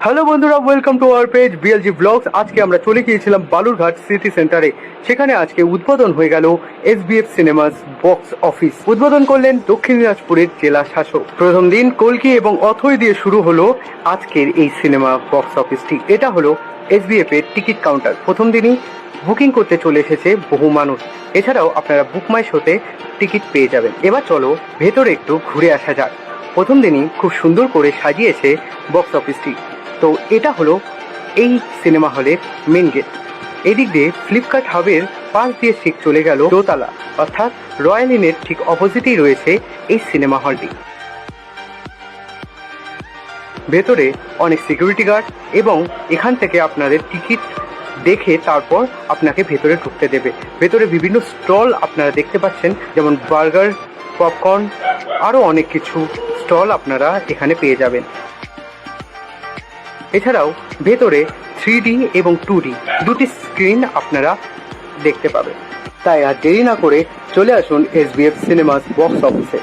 Hello বন্ধুরা welcome to our page BLG blogs আজকে আমরা চলে গিয়েছিলাম বালুরঘাট সিটি সেন্টারে সেখানে আজকে উদ্বোধন হয়ে গেল S SBF cinemas box office উদ্বোধন করলেন দক্ষিণ দিনাজপুরের জেলা শাসক। প্রথম দিন কলকি এবং অথই দিয়ে শুরু হলো আজকের এই সিনেমা বক্স অফিসটি এটা হলো এসবিএফ এর টিকিট কাউন্টার প্রথম দিনই বুকিং করতে চলে এসেছে বহু মানুষ। এছাড়াও আপনারা বুকমাই শোতে টিকিট পেয়ে যাবেন। এবার চলো ভেতরে একটু ঘুরে আসা যাক। প্রথম দিনই খুব সুন্দর করে সাজিয়েছে বক্স অফিসটি তো এটা হলো এই সিনেমা হলের মেন গেট এদিক দিয়ে ফ্লিপকার্ট হাবের পাশ দিয়ে ঠিক চলে গেল দোতলা। অর্থাৎ রয়্যাল ইনের ঠিক অপোজিটেই রয়েছে এই সিনেমা হলটি। ভেতরে অনেক সিকিউরিটি গার্ড এবং এখান থেকে আপনাদের টিকিট দেখে তারপর আপনাকে ভেতরে ঢুকতে দেবে। ভেতরে বিভিন্ন স্টল আপনারা দেখতে পাচ্ছেন, যেমন বার্গার, পপকর্ন, আরও অনেক কিছু স্টল আপনারা এখানে পেয়ে যাবেন। এছাড়াও ভেতরে থ্রি ডি এবং টু ডি দুটি স্ক্রিন আপনারা দেখতে পাবেন। তাই আর দেরি না করে চলে আসুন এস সিনেমাস বক্স অফিসে।